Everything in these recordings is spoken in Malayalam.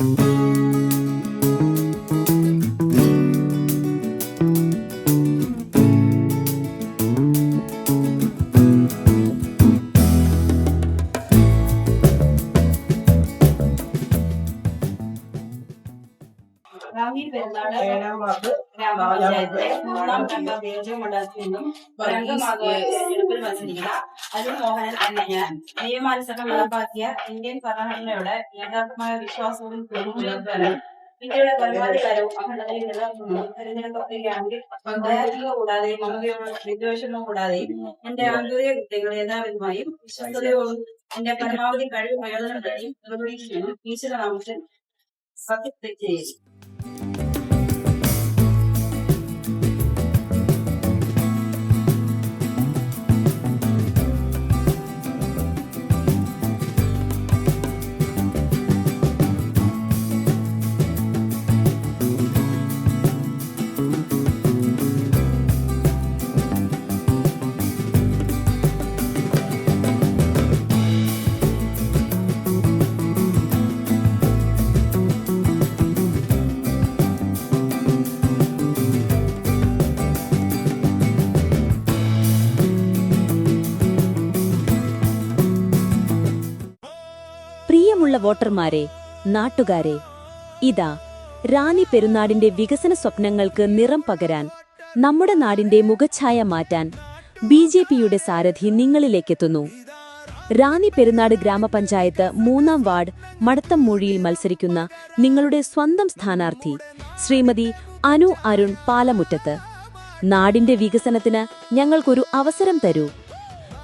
Thank you. ബ്ലോക്ക് ഗ്രാമപഞ്ചായത്തിലെ മൂന്നാം ഘട്ട നിയോജകമണ്ഡലത്തിൽ നിന്നും തെരഞ്ഞെടുപ്പിൽ മത്സരിക്കുന്ന അരുൺ മോഹനൻ എന്ന ഞാൻ നിയമാനുസരണം നടപ്പാക്കിയ ഇന്ത്യൻ ഭരണഘടനയുടെ യഥാർത്ഥമായ വിശ്വാസവും പുലർത്താനും ഇന്ത്യയുടെ പരമാധികാരവും അഖണ്ഡതയും നിലനിർത്തുന്നു തെരഞ്ഞെടുക്കപ്പെടുകയാണെങ്കിൽ ദയാധിക കൂടാതെ മമതയോടും വിദ്വേഷമോ കൂടാതെ എന്റെ ഔദ്യോഗിക കുട്ടികൾ യഥാവിധമായും വിശ്വസ്തയോടും എന്റെ പരമാവധി കഴിവ് പ്രയോജനപ്പെടുത്തി നിർവഹിക്കുന്നു ഈശ്വരനാമത്തിൽ സത്യപ്രതിജ്ഞ ചെയ്തു പ്രിയമുള്ള വോട്ടർമാരെ നാട്ടുകാരെ ഇതാ റാണി പെരുന്നാടിന്റെ വികസന സ്വപ്നങ്ങൾക്ക് നിറം പകരാൻ നമ്മുടെ നാടിന്റെ മുഖഛായ മാറ്റാൻ ബി ജെ പിയുടെ സാരഥി നിങ്ങളിലേക്കെത്തുന്നു. റാണി പെരുന്നാട് ഗ്രാമപഞ്ചായത്ത് മൂന്നാം വാർഡ് മടത്തം മൂഴിയിൽ മത്സരിക്കുന്ന നിങ്ങളുടെ സ്വന്തം സ്ഥാനാർത്ഥി ശ്രീമതി അനു അരുൺ പാലമുറ്റത്ത്. നാടിന്റെ വികസനത്തിന് ഞങ്ങൾക്കൊരു അവസരം തരൂ.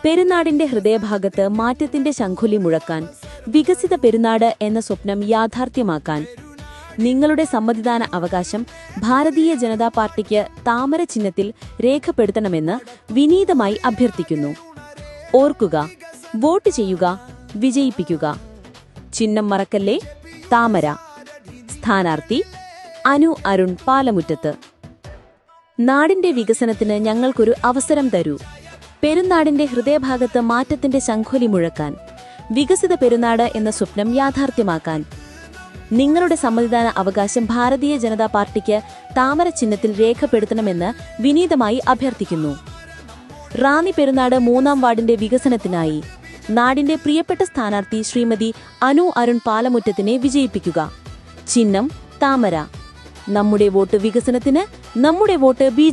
പെരുന്നാടിന്റെ ഹൃദയഭാഗത്ത് മാറ്റത്തിന്റെ ശംഖുലി മുഴക്കാൻ വികസിത പെരുന്നാട് എന്ന സ്വപ്നം യാഥാർത്ഥ്യമാക്കാൻ. നിങ്ങളുടെ സമ്മതിദാന അവകാശം ഭാരതീയ ജനതാ പാർട്ടിക്ക് താമര ചിഹ്നത്തിൽ രേഖപ്പെടുത്തണമെന്ന് വിനീതമായി അഭ്യർത്ഥിക്കുന്നു. ഓർക്കുക വോട്ട് ചെയ്യുക വിജയിപ്പിക്കുക. ചിഹ്നം മറക്കല്ലേ? താമര. സ്ഥാനാർത്ഥി അനു അരുൺ പാലമുറ്റത്ത്. നാടിന്റെ വികസനത്തിന് ഞങ്ങൾക്കൊരു അവസരം തരൂ. പെരുന്നാടിന്റെ ഹൃദയഭാഗത്ത് മാറ്റത്തിന്റെ ശംഖുലി മുഴക്കാൻ. വികസിത പെരുന്നാട് എന്ന സ്വപ്നം യാഥാർത്ഥ്യമാക്കാൻ. നിങ്ങളുടെ സമ്മതിദാന അവകാശം ഭാരതീയ ജനതാ പാർട്ടിക്ക് താമര ചിഹ്നത്തിൽ രേഖപ്പെടുത്തണമെന്ന് വിനീതമായി അഭ്യർത്ഥിക്കുന്നു. റാന്നി പെരുന്നാട് മൂന്നാം വാർഡിന്റെ വികസനത്തിനായി. നാടിന്റെ പ്രിയപ്പെട്ട സ്ഥാനാർത്ഥി ശ്രീമതി അനു അരുൺ പാലമുറ്റത്തിനെ വിജയിപ്പിക്കുക. ചിഹ്നം താമര. നമ്മുടെ വോട്ട് വികസനത്തിന് നമ്മുടെ വോട്ട് ബി